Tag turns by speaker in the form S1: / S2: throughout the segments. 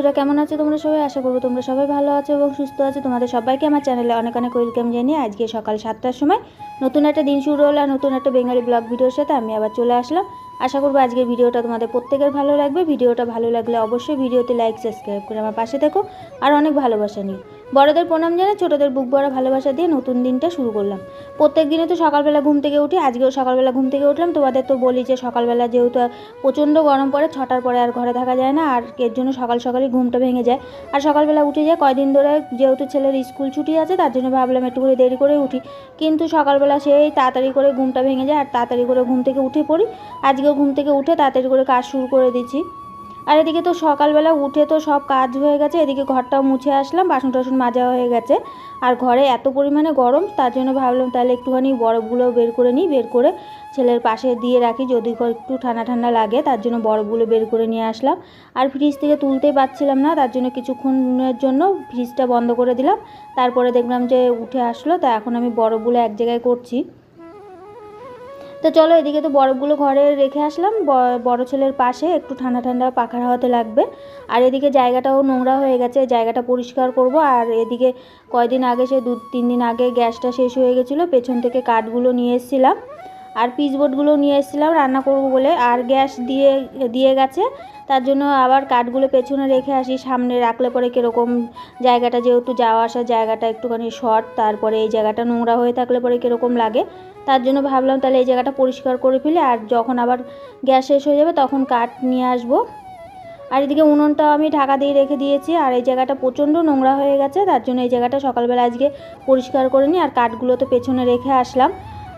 S1: বন্ধুরা, কেমন আছো তোমরা সবাই? আশা করব তোমরা সবাই ভালো আছো এবং সুস্থ আছো। তোমাদের সবাইকে আমার চ্যানেলে অনেক অনেক ওয়েলকাম জানিয়ে আজকে সকাল সাতটার সময় নতুন একটা দিন শুরু হলো আর নতুন একটা বেঙ্গালি ব্লগ ভিডিওর সাথে আমি আবার চলে আসলাম। আশা করব আজকের ভিডিওটা তোমাদের প্রত্যেকের ভালো লাগবে। ভিডিওটা ভালো লাগলে অবশ্যই ভিডিওতে লাইক সাবস্ক্রাইব করে আমার পাশে থেকো আর অনেক ভালোবাসা নিও। বড়দের প্রণাম জানাই, ছোটদের বুক ভরা ভালোবাসা দিয়ে নতুন দিনটা শুরু করলাম। প্রত্যেক দিনে তো সকালবেলা ঘুম থেকে উঠি, আজকেও সকালবেলা ঘুম থেকে উঠলাম। তোমাদের তো বলি যে সকালবেলা যেহেতু প্রচণ্ড গরম পড়ে, ছটার পরে আর ঘরে থাকা যায় না, আর এর জন্য সকাল সকালই ঘুমটা ভেঙে যায়। আর সকালবেলা উঠে যায়, কয়দিন ধরে যেহেতু ছেলের স্কুল ছুটি আছে, তার জন্য ভাবলাম একটু করে দেরি করে উঠি। কিন্তু সকালবেলা সেই তাড়াতাড়ি করে ঘুমটা ভেঙে যায়, আর তাড়াতাড়ি করে ঘুম থেকে উঠে পড়ি। আজকেও ঘুম থেকে উঠে তাড়াতাড়ি করে কাজ শুরু করে দিচ্ছি আর এদিকে তো সকালবেলা উঠে তো সব কাজ হয়ে গেছে, এদিকে ঘরটাও মুছে আসলাম, বাসন টাসন মাজা হয়ে গেছে। আর ঘরে এত পরিমাণে গরম, তার জন্য ভাবলাম তাহলে একটুখানি বরফগুলো বের করে নিই, বের করে ছেলের পাশে দিয়ে রাখি, যদি একটু ঠান্ডা ঠান্ডা লাগে, তার জন্য বরফগুলো বের করে নিয়ে আসলাম। আর ফ্রিজ থেকে তুলতেই পারছিলাম না, তার জন্য কিছুক্ষণের জন্য ফ্রিজটা বন্ধ করে দিলাম। তারপরে দেখলাম যে উঠে আসলো, তা এখন আমি বরফগুলো এক জায়গায় করছি। তো চলো এদিকে তো বরফগুলো ঘরে রেখে আসলাম। বড় ছেলের পাশে একটু ঠান্ডা ঠান্ডা পাখার হাওয়াতে লাগবে। আর এদিকে জায়গাটাও নোংরা হয়ে গেছে, জায়গাটা পরিষ্কার করব। আর এদিকে কয়দিন আগে সে দু তিন দিন আগে গ্যাসটা শেষ হয়ে গেছিল, পেছন থেকে কাঠগুলো নিয়ে এসেছিলাম। আর পিচবোর্ডগুলো নিয়ে এসেছিলাম, রান্না করব বলে। আর গ্যাস দিয়ে দিয়ে গেছে। তার জন্য আবার কাঠগুলো পেছনে রেখে আসি, সামনে রাখলে পরে কীরকম জায়গাটা, যেহেতু যাওয়া আসার জায়গাটা একটুখানি শর্ট, তারপরে এই জায়গাটা নোংরা হয়ে থাকলে পরে কীরকম লাগে। তার জন্য ভাবলাম তাহলে এই জায়গাটা পরিষ্কার করে ফেলে। আর যখন আবার গ্যাস শেষ হয়ে যাবে, তখন কাঠ নিয়ে আসব। আর এদিকে উনুনটা আমি ঢাকা দিয়ে রেখে দিয়েছি। আর এই জায়গাটা প্রচণ্ড নোংরা হয়ে গেছে। তার জন্য এই জায়গাটা সকালবেলা আজকে পরিষ্কার করে নিই। আর কাঠগুলো তো পেছনে রেখে আসলাম।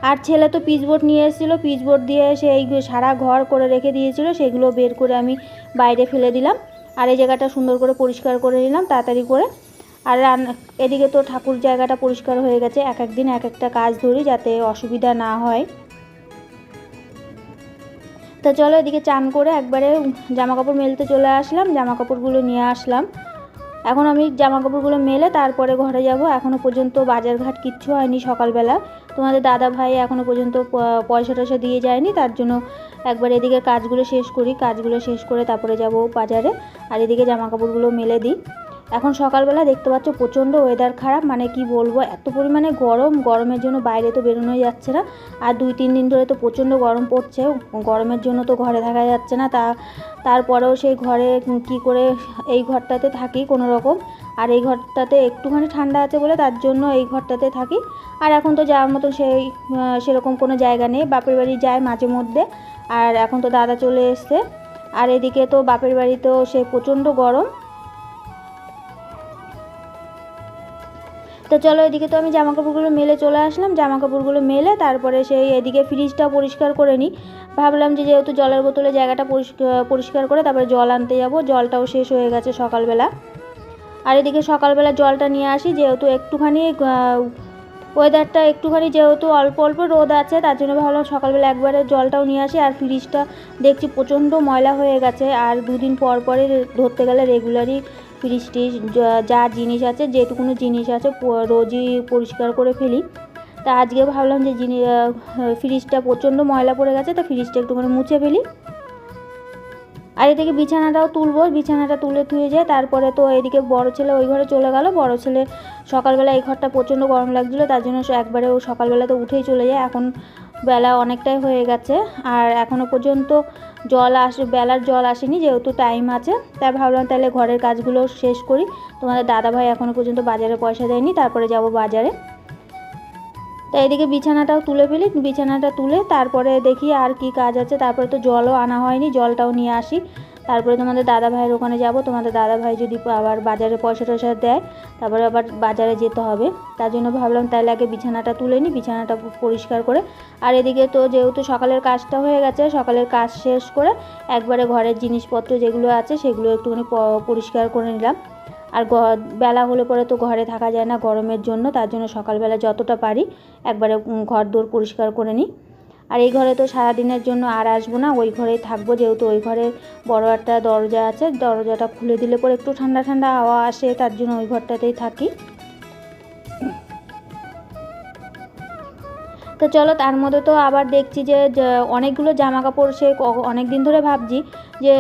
S1: আর ছেলে তো পিচবোর্ড নিয়ে এসেছিল, পিচবোর্ড দিয়ে এসে এই সারা ঘর করে রেখে দিয়েছিল, সেগুলো বের করে আমি বাইরে ফেলে দিলাম। আর এই জায়গাটা সুন্দর করে পরিষ্কার করে নিলাম, তাড়াতাড়ি করে। আর এদিকে তো ঠাকুর জায়গাটা পরিষ্কার হয়ে গেছে, এক এক দিন এক একটা কাজ ধরি যাতে অসুবিধা না হয়। তো চলো এদিকে চান করে একবারে জামা কাপড় মেলতে চলে আসলাম জামা কাপড়গুলো নিয়ে আসলাম। এখন আমি জামা কাপড়গুলো মেলে তারপরে ঘরে যাব এখনও পর্যন্ত বাজারঘাট কিচ্ছু হয়নি সকালবেলা। তোমাদের দাদা ভাই এখনও পর্যন্ত পয়সা টয়সা দিয়ে যায়নি, তার জন্য একবার এদিকে কাজগুলো শেষ করি, কাজগুলো শেষ করে তারপরে যাব বাজারে, আর এদিকে জামা কাপড়গুলো মেলে দিই। এখন সকালবেলা দেখতে পাচ্ছ প্রচণ্ড ওয়েদার খারাপ মানে কি বলব, এত পরিমাণে গরম, গরমের জন্য বাইরে তো বেরোনোই যাচ্ছে না, আর দুই তিন দিন ধরে তো প্রচণ্ড গরম পড়ছে, গরমের জন্য তো ঘরে থাকা যাচ্ছে না, তা, তারপরেও সেই ঘরে কি করে এই ঘরটাতে থাকি কোনো রকম আর এই ঘরটাতে একটুখানি ঠান্ডা আছে বলে তার জন্য এই ঘরটাতে থাকি। আর এখন তো যাওয়ার মতো সেই সেরকম কোনো জায়গা নেই। বাপের বাড়ি যায় মাঝে মধ্যে। আর এখন তো দাদা চলে এসছে। আর এদিকে তো বাপের বাড়িতেও সে প্রচণ্ড গরম। তো চলো এদিকে তো আমি জামা কাপড়গুলো মেলে চলে আসলাম। জামা কাপড়গুলো মেলে তারপরে সেই এদিকে ফ্রিজটা পরিষ্কার করে নিই। ভাবলাম যে যেহেতু জলের বোতলে জায়গাটা পরিষ্কার করে তারপরে জল আনতে যাব। জলটাও শেষ হয়ে গেছে সকালবেলা। আর এদিকে সকালবেলা জলটা নিয়ে আসি, যেহেতু একটুখানি ওয়েদারটা একটুখানি যেহেতু অল্প অল্প রোদ আছে, তার জন্য ভাবলাম সকালবেলা একবারে জলটাও নিয়ে আসি, আর ফ্রিজটা দেখছি প্রচণ্ড ময়লা হয়ে গেছে, আর দুদিন পর পরে ধরতে গেলে রেগুলারই ফ্রিজ টিজ যা জিনিস আছে, যেটুকুনো জিনিস আছে রোজই পরিষ্কার করে ফেলি। তা আজকে ভাবলাম যে জিনিস ফ্রিজটা প্রচণ্ড ময়লা পড়ে গেছে, তা ফ্রিজটা একটুখানি মুছে ফেলি। আর এদিকে বিছানাটাও তুলবো, বিছানাটা তুলে থুয়ে যায় তারপরে তো এদিকে বড় ছেলে ওই ঘরে চলে গেল। বড় ছেলে সকালবেলা এই ঘরটা প্রচণ্ড গরম লাগছিল, তার জন্য একবারে ও সকালবেলা তো উঠেই চলে যায়। এখন বেলা অনেকটাই হয়ে গেছে আর এখনও পর্যন্ত জল আস, বেলার জল আসেনি যেহেতু টাইম আছে। তাই ভাবলাম তাহলে ঘরের কাজগুলো শেষ করি। তোমাদের দাদাভাই এখনও পর্যন্ত বাজারে পয়সা দেয়নি, তারপরে যাব বাজারে। তো এদিকে বিছানাটাও তুলে ফেলি, বিছানাটা তুলে তারপরে দেখি আর কি কাজ আছে। তারপরে তো জলও আনা হয়নি, জলটাও নিয়ে আসি। তারপরে তোমাদের দাদা ভাইয়ের ওখানে যাব, তোমাদের দাদা ভাই যদি আবার বাজারে পয়সা টয়সা দেয়, তারপরে আবার বাজারে যেতে হবে। তার জন্য ভাবলাম তাহলে আগে বিছানাটা তুলে নিই বিছানাটা পরিষ্কার করে। আর এদিকে তো যেহেতু সকালের কাজটা হয়ে গেছে, সকালের কাজ শেষ করে একবারে ঘরের জিনিসপত্র যেগুলো আছে সেগুলো একটুখানি পরিষ্কার করে নিলাম। আর বেলা হলে পরে তো ঘরে থাকা যায় না গরমের জন্য, তার জন্য সকালবেলা যতটা পারি একবারে ঘর দোর পরিষ্কার করে নিই। আর এই ঘরে তো সারাদিনের জন্য আর আসব না, ওই ঘরেই থাকব যেহেতু ওই ঘরে বড় একটা দরজা আছে, দরজাটা খুলে দিলে পরে একটু ঠান্ডা ঠান্ডা হাওয়া আসে, তার জন্য ওই ঘরটাতেই থাকি। তো চলো তার মধ্যে তো আবার দেখছি যে অনেকগুলো জামা কাপড় সে অনেক দিন ধরে ভাবছি যে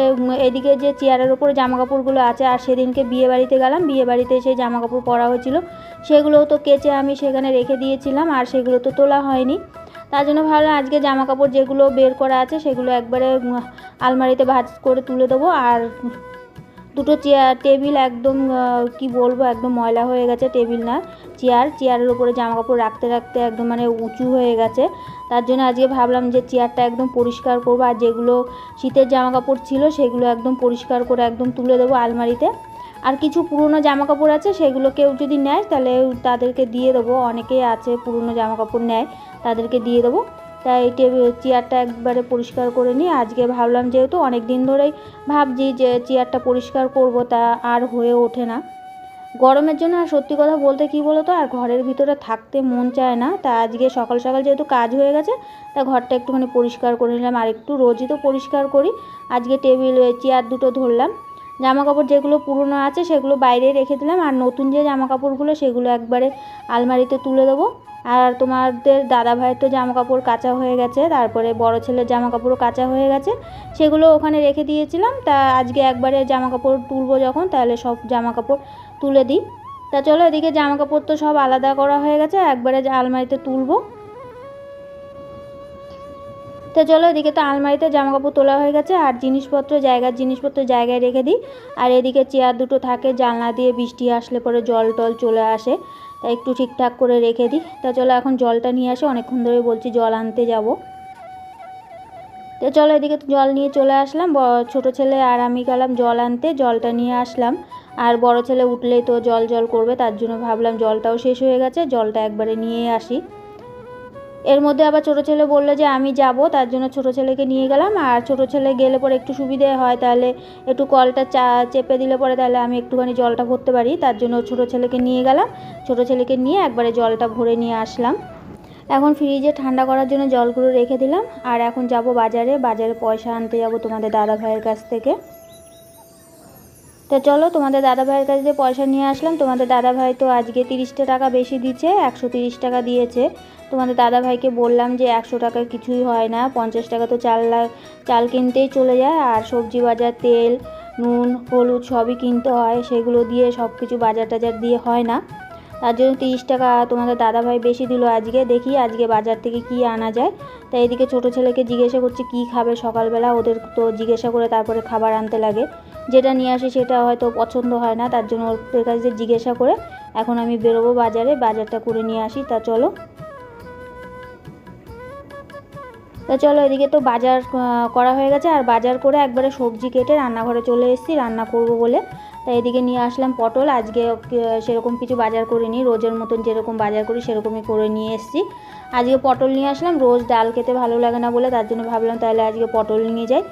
S1: এদিকে যে চেয়ারের ওপরে জামা কাপড়গুলো আছে, আর সেদিনকে বিয়ে বাড়িতে গেলাম। বিয়ে বাড়িতে সেই জামা কাপড় পরা হয়েছিল। সেগুলোও তো কেচে আমি সেখানে রেখে দিয়েছিলাম, আর সেগুলো তো তোলা হয়নি। তার জন্য ভাবলাম আজকে জামা কাপড় যেগুলো বের করা আছে, সেগুলো একবারে আলমারিতে ভাজ করে তুলে দেবো, আর দুটো চেয়ার টেবিল একদম কি বলব, একদম ময়লা হয়ে গেছে টেবিল না চেয়ার চেয়ারের উপরে জামা কাপড় রাখতে রাখতে একদম মানে উঁচু হয়ে গেছে। তার জন্য আজকে ভাবলাম যে চেয়ারটা একদম পরিষ্কার করব, আর যেগুলো শীতের জামা কাপড় ছিল, সেগুলো একদম পরিষ্কার করে একদম তুলে দেবো আলমারিতে। আর কিছু পুরনো জামা কাপড় আছে, সেগুলো কেউ যদি নেয়, তাহলে তাদেরকে দিয়ে দেবো, অনেকেই আছে পুরনো জামা কাপড় নেয়, তাদেরকে দিয়ে দেবো। তাই টেবিল চেয়ারটা একবারে পরিষ্কার করে নিই। আজকে ভাবলাম যেহেতু অনেক দিন ধরেই ভাবছি যে চেয়ারটা পরিষ্কার করব তা আর হয়ে ওঠে না। গরমের জন্য আর সত্যি কথা বলতে কি বলো তো আর ঘরের ভিতরে থাকতে মন চায় না। তা আজকে সকাল সকাল যেহেতু কাজ হয়ে গেছে, তা ঘরটা একটুখানি পরিষ্কার করে নিলাম। আর একটু রোজই তো পরিষ্কার করি। আজকে টেবিল, চেয়ার দুটো ধরলাম। জামা কাপড় যেগুলো পুরনো আছে সেগুলো বাইরে রেখে দিলাম। আর নতুন যে জামা কাপড়গুলো সেগুলো একবারে আলমারিতে তুলে দেবো। আর তোমাদের দাদা ভাইয়ের তো জামা কাপড় কাঁচা হয়ে গেছে, তারপরে বড় ছেলের জামা কাপড়ও কাঁচা হয়ে গেছে। সেগুলো ওখানে রেখে দিয়েছিলাম, তা আজকে একবারে জামা কাপড় তুলবো যখন, তাহলে সব জামা কাপড় তুলে দিই। তা চলো এদিকে জামা কাপড় তো সব আলাদা করা হয়ে গেছে, একবারে আলমারিতে তুলবো। তো চলো এদিকে তো আলমারিতে জামা কাপড় তোলা হয়ে গেছে, আর জিনিসপত্র, জায়গার জিনিসপত্র জায়গায় রেখে দিই। আর এদিকে চেয়ার দুটো থাকে, জানলা দিয়ে বৃষ্টি আসলে পরে জল টল চলে আসে। তা একটু ঠিকঠাক করে রেখে দিই। তা চলো এখন জলটা নিয়ে আসে, অনেকক্ষণ ধরে বলছি জল আনতে যাব। তো চলো এদিকে জল নিয়ে চলে আসলাম ছোট ছেলে আর আমি গেলাম জল আনতে, জলটা নিয়ে আসলাম। আর বড় ছেলে উঠলেই তো জল জল করবে, তার জন্য ভাবলাম জলটাও শেষ হয়ে গেছে, জলটা একবারে নিয়ে আসি। এর মধ্যে আবার ছোটো ছেলে বলল যে, আমি যাব। তার জন্য ছোটো ছেলেকে নিয়ে গেলাম। আর ছোটো ছেলে গেলে পরে একটু সুবিধে হয়, তাহলে একটু কলটা চা, চেপে দিলে পরে তাহলে আমি একটুখানি জলটা ভরতে পারি। তার জন্য ছোটো ছেলেকে নিয়ে গেলাম। ছোটো ছেলেকে নিয়ে একবারে জলটা ভরে নিয়ে আসলাম। এখন ফ্রিজে ঠান্ডা করার জন্য জলগুলো রেখে দিলাম। আর এখন যাব বাজারে। বাজারে পয়সা আনতে যাব তোমাদের দাদা ভাইয়ের কাছ থেকে। তো চলো, তোমাদের দাদা ভাইয়ের কাছে যে পয়সা নিয়ে আসলাম, তোমাদের দাদা ভাই তো আজকে তিরিশটা টাকা বেশি দিচ্ছে, একশো তিরিশ টাকা দিয়েছে। তোমাদের দাদা ভাইকে বললাম যে একশো টাকা কিছুই হয় না, পঞ্চাশ টাকা তো চাল চাল কিনতেই চলে যায়, আর সবজি বাজার, তেল, নুন, হলুদ সবই কিনতে হয়, সেগুলো দিয়ে সব কিছু বাজার টাজার দিয়ে হয় না। তার জন্য তিরিশ টাকা তোমাদের দাদা ভাই বেশি দিল আজকে, দেখি আজকে বাজার থেকে কি আনা যায়। তাই এদিকে ছোটো ছেলেকে জিজ্ঞাসা করছি, কি খাবে সকালবেলা? ওদের তো জিজ্ঞাসা করে তারপরে খাবার আনতে লাগে। যেটা নিয়ে আসি সেটা হয়তো পছন্দ হয় না, তার জন্য ওদের কাছে জিজ্ঞাসা করে এখন আমি বেরোবো বাজারে, বাজারটা করে নিয়ে আসি, তা চলো। তা চলো, এদিকে তো বাজার করা হয়ে গেছে, আর বাজার করে একবারে সবজি কেটে রান্নাঘরে চলে এসেছি, রান্না করব বলে। তাই এদিকে নিয়ে আসলাম পটল, আজকে সেরকম কিছু বাজার করিনি, রোজের মতন যেরকম বাজার করি সেরকমই করে নিয়ে এসেছি। আজকে পটল নিয়ে আসলাম, রোজ ডাল খেতে ভালো লাগে না বলে, তার জন্য ভাবলাম তাহলে আজকে পটল নিয়ে যাই।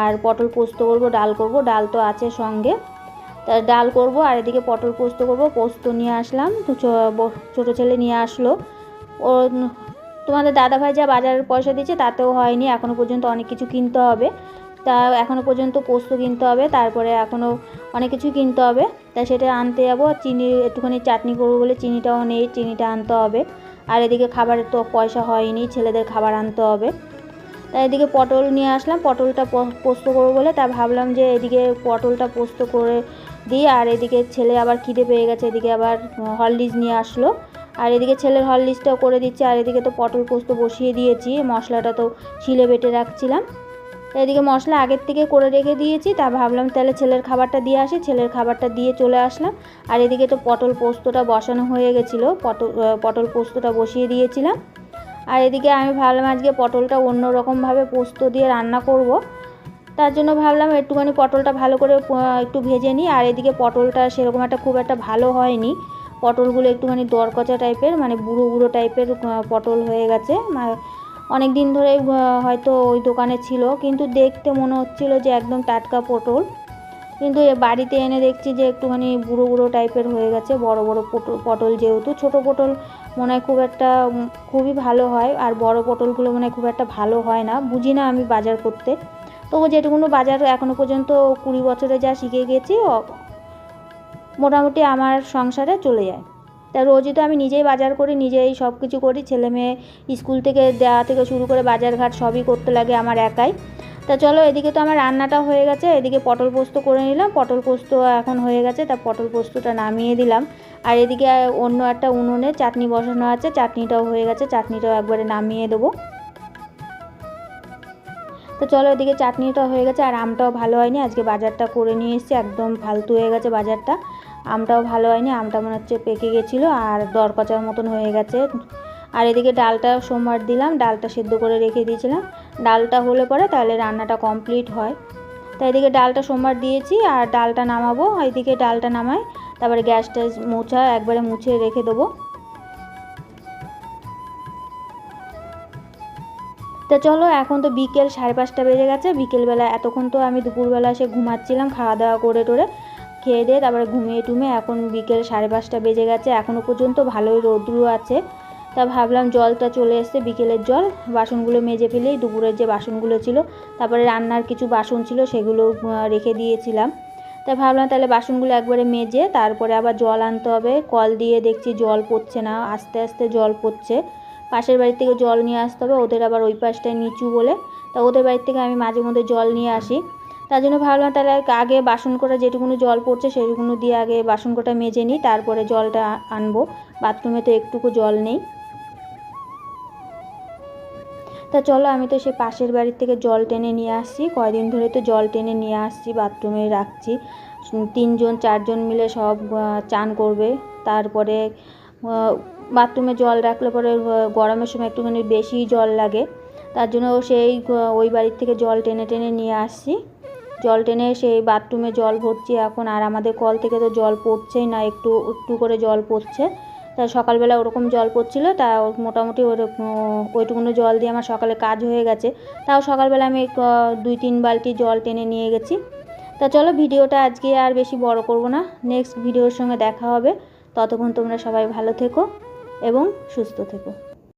S1: আর পটল পোস্ত করব, ডাল করব, ডাল তো আছে সঙ্গে। তা ডাল করব আর এদিকে পটল পোস্ত করব, পোস্ত নিয়ে আসলাম। তো ছোটো ছেলে নিয়ে আসলো। ও তোমাদের দাদাভাই যা বাজারের পয়সা দিচ্ছে তাতেও হয়নি এখনও পর্যন্ত অনেক কিছু কিনতে হবে। তা এখনও পর্যন্ত পোস্ত কিনতে হবে, তারপরে এখনও অনেক কিছু কিনতে হবে। তা সেটা আনতে যাব চিনি একটুখানি চাটনি করব বলে চিনিটাও নেই, চিনিটা আনতে হবে। আর এদিকে খাবারের তো পয়সা হয়নি, ছেলেদের খাবার আনতে হবে। তাই এদিকে পটল নিয়ে আসলাম। পটলটা পোস্ত করব বলে তা ভাবলাম যে এদিকে পটলটা পোস্ত করে দিই আর এদিকে ছেলে আবার খিদে পেয়ে গেছে। এদিকে আবার হরলিক্স নিয়ে আসলো। আর এদিকে ছেলের হরলিক্সটাও করে দিচ্ছি আর এদিকে তো পটল পোস্ত বসিয়ে দিয়েছি। মশলাটা তো শিলে বেটে রাখছিলাম। এদিকে মশলা আগের থেকে করে রেখে দিয়েছি। তা ভাবলাম তাহলে ছেলের খাবারটা দিয়ে আসি। ছেলের খাবারটা দিয়ে চলে আসলাম। আর এদিকে তো পটল পোস্তটা বসানো হয়ে গেছিল। পটল পটল পোস্তটা বসিয়ে দিয়েছিলাম। আর এদিকে আমি ভাবলাম আজকে পটলটা অন্য রকমভাবে পোস্ত দিয়ে রান্না করব। তার জন্য ভাবলাম একটুখানি পটলটা ভালো করে একটু ভেজে নিই। আর এদিকে পটলটা সেরকম একটা খুব একটা ভালো হয়নি। পটলগুলো একটুখানি দরকচা টাইপের মানে বুড়ো বুড়ো টাইপের পটল হয়ে গেছে। অনেক দিন ধরে হয়তো ওই দোকানে ছিল, কিন্তু দেখতে মনে হচ্ছিল যে একদম টাটকা পটল। কিন্তু বাড়িতে এনে দেখছি যে একটুখানি বুড়ো বুড়ো টাইপের হয়ে গেছে, বড় বড় পটল পটল যেহেতু, ছোট পটল মনে হয় খুব একটা খুবই ভালো হয়। আর বড় পটলগুলো মনে হয় খুব একটা ভালো হয় না। বুঝি না আমি বাজার করতে। তবু যেটুকুনো বাজার এখনও পর্যন্ত কুড়ি বছরে যা শিখে গেছি মোটামুটি আমার সংসারে চলে যায়। তা রোজই তো আমি নিজেই বাজার করি, নিজেই সব কিছু করি। ছেলে মেয়ে স্কুল থেকে দেওয়া থেকে শুরু করে বাজার ঘাট সবই করতে লাগে আমার একাই। তা চলো, এদিকে তো আমার রান্নাটা হয়ে গেছে। এদিকে পটল পোস্ত করে নিলাম। পটল পোস্ত এখন হয়ে গেছে। তা পটল পোস্তটা নামিয়ে দিলাম। আর এদিকে অন্য একটা উনুনে চাটনি বসানো আছে, চাটনিটাও হয়ে গেছে, চাটনিটাও একবারে নামিয়ে দেবো। তো চলো এদিকে চাটনিটা হয়ে গেছে, আর আমটাও ভালো হয়নি, আজকে বাজারটা করে নিয়ে এসেছি, একদম ফালতু হয়ে গেছে বাজারটা। আমটাও ভালো হয়নি, আমটা মনে হচ্ছে পেকে গেছিল, আর দরকচার মতন হয়ে গেছে। আর এদিকে ডালটা সোমবার দিলাম, ডালটা সেদ্ধ করে রেখে দিয়েছিলাম। ডালটা হলে পরে তাহলে রান্নাটা কমপ্লিট হয়। তো এদিকে ডালটা সোমবার দিয়েছি, আর ডালটা নামাবো এদিকে ডালটা নামাই তারপরে গ্যাস ট্যাস মোছা, একবারে মুছে রেখে দেবো। তো চলো, এখন তো বিকেল সাড়ে পাঁচটা বেজে গেছে। বিকেলবেলা এতক্ষণ তো আমি দুপুরবেলা এসে ঘুমাচ্ছিলাম খাওয়া দাওয়া করে টোরে খেয়ে দিয়ে তারপরে ঘুমিয়ে টুমে এখন বিকেল সাড়ে পাঁচটা বেজে গেছে। এখনও পর্যন্ত ভালোই রৌদ্র আছে। তা ভাবলাম জলটা চলে এসছে, বিকেলের জল। বাসনগুলো মেজে ফেলেই দুপুরের যে বাসনগুলো ছিল, তারপরে রান্নার কিছু বাসন ছিল, সেগুলো রেখে দিয়েছিলাম। তা ভাবলাম তাহলে বাসনগুলো একবারে মেজে তারপরে আবার জল আনতে হবে। কল দিয়ে দেখছি জল পড়ছে না, আস্তে আস্তে জল পড়ছে। পাশের বাড়ি থেকে জল নিয়ে আসতে হবে, ওদের আবার ওই পাশটায় নিচু বলে। তা ওদের বাড়ির থেকে আমি মাঝে মধ্যে জল নিয়ে আসি। তার জন্য ভাবলাম তাহলে আগে বাসন কটা যেটুকুনো জল পড়ছে সেটুকুনো দিয়ে আগে বাসন কটা মেজে নিই, তারপরে জলটা আনব। বাথরুমে তো একটুকু জল নেই। তা চলো আমি তো সে পাশের বাড়ির থেকে জল টেনে নিয়ে আসছি কয়দিন ধরে তো জল টেনে নিয়ে আসছি, বাথরুমে রাখছি। তিনজন, চারজন মিলে সব চান করবে। তারপরে বাথরুমে জল রাখলে পরে গরমের সময় একটুখানি বেশি জল লাগে। তার জন্য সেই ওই বাড়ির থেকে জল টেনে টেনে নিয়ে আসছি জল টেনে সেই বাথরুমে জল ভরছি এখন। আর আমাদের কল থেকে তো জল পড়ছেই না, একটু একটু করে জল পড়ছে। তা সকালবেলা ওরকম জল পড়ছিল, তা মোটামুটি ওইটুকুনো জল দিয়ে আমার সকালে কাজ হয়ে গেছে। তাও সকালবেলা আমি দুই তিন বালতি জল টেনে নিয়ে গেছি। তা চলো ভিডিওটা আজকে আর বেশি বড় করব না নেক্সট ভিডিওর সঙ্গে দেখা হবে। ততক্ষণ তোমরা সবাই ভালো থেকো এবং সুস্থ থেকো।